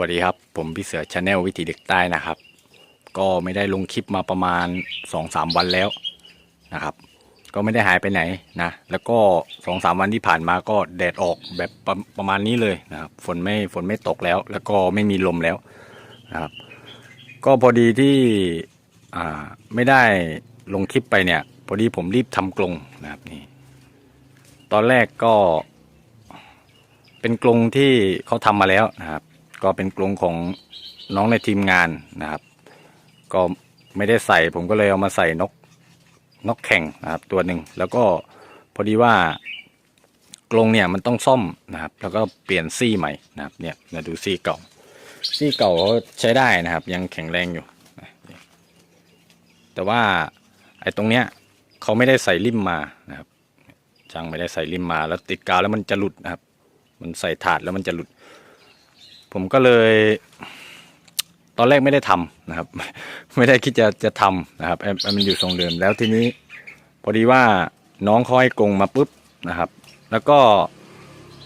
วัสดีครับ ผมพี่เสือชาแนลวิถีเด็กใต้นะครับ ก็ไม่ได้ลงคลิปมาประมาณ2อสามวันแล้วนะครับ ก็ไม่ได้หายไปไหนนะ แล้วก็สองสามวันที่ผ่านมาก็แดดออกแบบประประมาณนี้เลยนะครับฝนไม่ฝนไม่ตกแล้ว แล้วก็ไม่มีลมแล้วนะครับ ก็พอดีที่อ่าไม่ได้ลงคลิปไปเนี่ย พอดีผมรีบทำกรงนะครับนี่ตอนแรกก็ เป็นกรงที่เขาทำมาแล้วนะครับ ก็เป็นกรงของน้องในทีมงานนะครับ ก็ไม่ได้ใส่ผมก็เลยเอามาใส่นกนกแข่งนะครับตัวหนึ่งแล้วก็พอดีว่ากรงเนี่ยมันต้องซ่อมนะครับ แล้วก็เปลี่ยนซี่ใหม่นะครับเนี่ยดูซี่เก่า ซี่เก่าเขาใช้ได้นะครับ ยังแข็งแรงอยู่ แต่ว่าไอ้ตรงเนี้ยเขาไม่ได้ใส่ริมมานะครับช่างไม่ได้ใส่ริมมาแล้วติดกาวแล้วมันจะหลุดนะครับ มันใส่ถาดแล้วมันจะหลุด ผมก็เลย ตอนแรกไม่ได้ทำนะครับ ไม่ได้คิดจะจะทำนะครับมันอยู่ทรงเดิมแล้วทีนี้ พอดีว่าน้องเขาให้กรงมาปุ๊บนะครับ แล้วก็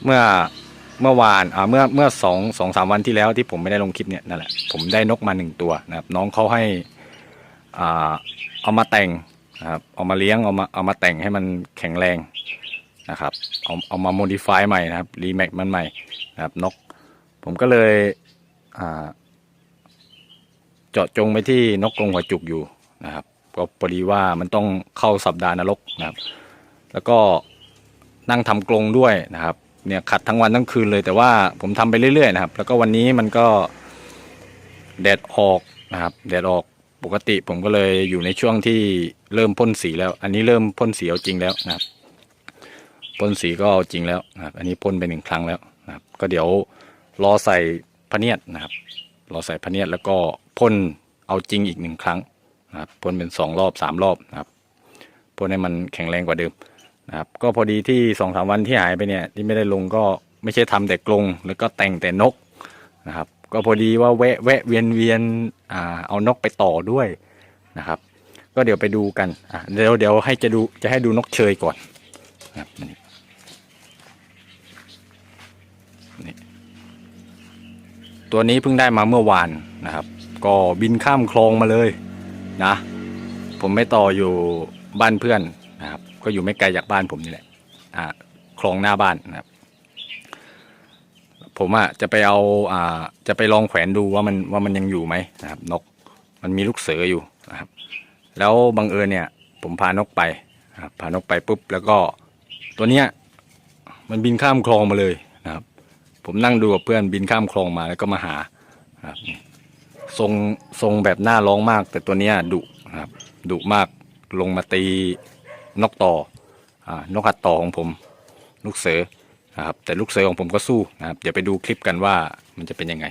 เมื่อเมื่อวานอ่าเมื่อเมื่อสองสองสามวันที่แล้วที่ผมไม่ได้ลงคลิปเนี่ยนั่นแหละผมได้นกมาหนึ่งตัวนะครับ น้องเขาให้อ่าเอามาแต่งนะครับเอามาเลี้ยงเอามาเอามาแต่งให้มันแข็งแรงนะครับ เอาเอามาโมดิฟายใหม่นะครับรีแมคมันใหม่นะครับนก ผมก็เลยเจาะจงไปที่นกกรงหัวจุกอยู่นะครับก็พอดีว่ามันต้องเข้าสัปดาห์นรกนะครับ แล้วก็นั่งทำกรงด้วยนะครับ เนี่ยขัดทั้งวันทั้งคืนเลย แต่ว่าผมทำไปเรื่อยๆนะครับ แล้วก็วันนี้มันก็แดดออกนะครับ แดดออกปกติผมก็เลยอยู่ในช่วงที่เริ่มพ่นสีแล้ว อันนี้เริ่มพ่นสีเอาจริงแล้วนะครับพ่นสีก็เอาจริงแล้วนะครับ อันนี้พ่นไปหนึ่งครั้งแล้วนะครับ ก็เดี๋ยว รอใส่พเนียดนะครับรอใส่พเนียดแล้วก็พ่นเอาจริงอีกหนึ่งครั้งนะครับพ่นเป็นสองรอบสามรอบนะครับพ่นให้มันแข็งแรงกว่าเดิมนะครับก็พอดีที่สองสามวันที่หายไปเนี่ยที่ไม่ได้ลงก็ไม่ใช่ทำแต่กรงแล้วก็แต่งแต่นกนะครับก็พอดีว่าแวะแวะเวียนเวียนอ่าเอานกไปต่อด้วยนะครับ ก็เดี๋ยวไปดูกันอะเดี๋ยวเดี๋ยวให้จะดูจะให้ดูนกเชยก่อนนะครับนี่นี่ ตัวนี้เพิ่งได้มาเมื่อวานนะครับ ก็บินข้ามคลองมาเลยนะ ผมไม่ต่ออยู่บ้านเพื่อนนะครับ ก็อยู่ไม่ไกลจากบ้านผมนี่แหละอ่าคลองหน้าบ้านนะครับ ผมอะจะไปเอาอ่าจะไปลองแขวนดูว่ามันว่ามันยังอยู่ไหมนะครับ นกมันมีลูกเสืออยู่นะครับ แล้วบังเอิญเนี่ย ผมพานกไปนะครับพานกไปปุ๊บแล้วก็ตัวเนี้ยมันบินข้ามคลองมาเลยนะครับ ผมนั่งดูกับเพื่อนบินข้ามคลองมาแล้วก็มาหาครับทรงทรงแบบหน้าร้องมาก แต่ตัวเนี้ยดุครับดุมากลงมาตีนกต่ออ่านกหัดต่อของผม ลูกเสือนะครับแต่ลูกเสือของผมก็สู้นะครับเดี๋ยวไปดูคลิปกันว่ามันจะเป็นยังไง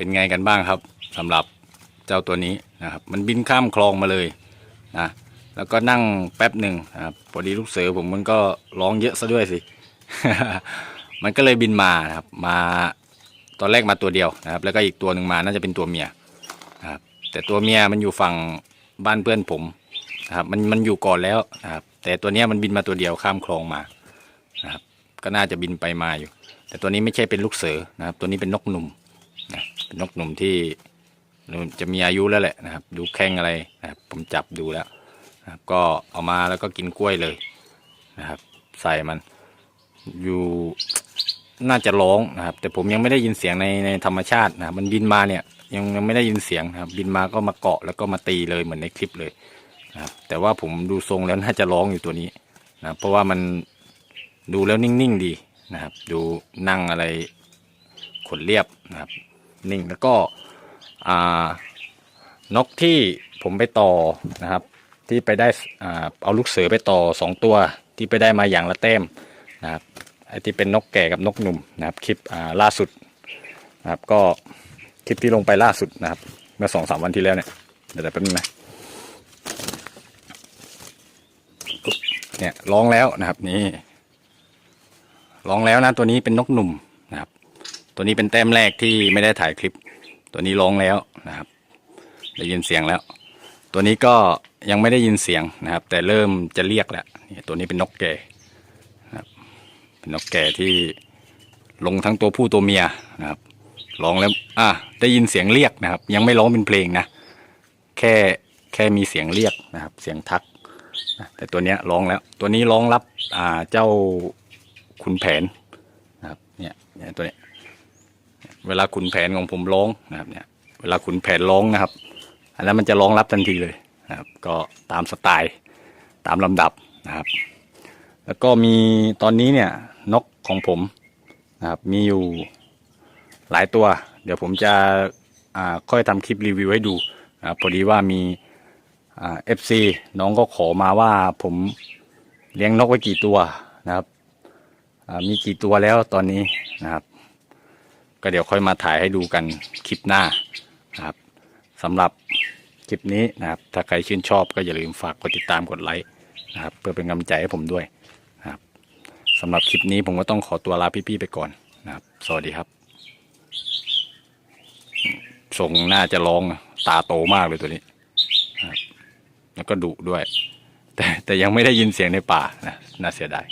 เป็นไงกันบ้างครับสำหรับเจ้าตัวนี้นะครับ มันบินข้ามคลองมาเลยนะแล้วก็นั่งแป๊บหนึ่งนะครับพอดีลูกเสือผมมันก็ร้องเยอะซะด้วยสิ มันก็เลยบินมานะครับ มาตอนแรกมาตัวเดียวนะครับ แล้วก็อีกตัวหนึ่งมาน่าจะเป็นตัวเมียนะครับแต่ตัวเมียมันอยู่ฝั่งบ้านเพื่อนผมนะครับมันมันอยู่ก่อนแล้วนะครับแต่ตัวเนี้ยมันบินมาตัวเดียวข้ามคลองมานะครับก็น่าจะบินไปมาอยู่ แต่ตัวนี้ไม่ใช่เป็นลูกเสือนะครับ ตัวนี้เป็นนกหนุ่ม นะเป็นนกหนุ่มที่จะมีอายุแล้วแหละนะครับ ดูแข้งอะไรนะครับผมจับดูแล้วนะครับก็เอามาแล้วก็กินกล้วยเลยนะครับ ใส่มันอยู่น่าจะร้องนะครับ แต่ผมยังไม่ได้ยินเสียงในในธรรมชาตินะมันบินมาเนี่ยยังยังไม่ได้ยินเสียงนะครับ บินมาก็มาเกาะแล้วก็มาตีเลยเหมือนในคลิปเลยนะครับแต่ว่าผมดูทรงแล้วน่าจะร้องอยู่ตัวนี้นะเพราะว่ามันดูแล้วนิ่งๆดีนะครับ ดูนั่งอะไรขนเรียบนะครับ นิ่งแล้วก็นกที่ผมไปต่อนะครับ ที่ไปได้เอาลูกเสือไปต่อสองตัวที่ไปได้มาอย่างละแต้มนะครับไอ้ที่เป็นนกแก่กับนกหนุ่มนะครับคลิปล่าสุดนะครับก็คลิปที่ลงไปล่าสุดนะครับ เมื่อสองสามวันที่แล้วเนี่ยเดี๋ยวแป๊บนึงนะเนี่ยร้องแล้วนะครับนี่ร้องแล้วนะตัวนี้เป็นนกหนุ่ม ตัวนี้เป็นแต้มแรกที่ไม่ได้ถ่ายคลิป ตัวนี้ร้องแล้วนะครับ ได้ยินเสียงแล้ว ตัวนี้ก็ยังไม่ได้ยินเสียงนะครับ แต่เริ่มจะเรียกแล้วนี่ตัวนี้เป็นนกแก่นะครับเป็นนกแก่ที่ลงทั้งตัวผู้ตัวเมียนะครับร้องแล้วอะได้ยินเสียงเรียกนะครับ ยังไม่ร้องเป็นเพลงนะ แค่แค่มีเสียงเรียกนะครับ เสียงทักแต่ตัวเนี้ยร้องแล้ว ตัวนี้ร้องรับอ่าเจ้าขุนแผนนะครับเนี่ยเนี่ยตัวเนี้ย เวลาขุนแผนของผมร้องนะครับเนี่ยเวลาขุนแผนร้องนะครับ อันนั้นมันจะร้องรับทันทีเลยนะครับ ก็ตามสไตล์ตามลำดับนะครับ แล้วก็มีตอนนี้เนี่ยนกของผมนะครับมีอยู่หลายตัว เดี๋ยวผมจะอ่าค่อยทำคลิปรีวิวให้ดูนะพอดีว่ามีอ่าเอฟซีน้องก็ขอมาว่าผมเลี้ยงนกไว้กี่ตัวนะครับอ่ามีกี่ตัวแล้วตอนนี้นะครับ ก็เดี๋ยวค่อยมาถ่ายให้ดูกันคลิปหน้านะครับสำหรับคลิปนี้นะครับถ้าใครชื่นชอบก็อย่าลืมฝากกดติดตามกดไลค์นะครับเพื่อเป็นกำลังใจให้ผมด้วยนะครับสำหรับคลิปนี้ผมก็ต้องขอตัวลาพี่ๆไปก่อนนะครับ สวัสดีครับทรงน่าจะร้องตาโตมากเลยตัวนี้นะแล้วก็ดุด้วย แต่แต่ยังไม่ได้ยินเสียงในป่านะน่าเสียดาย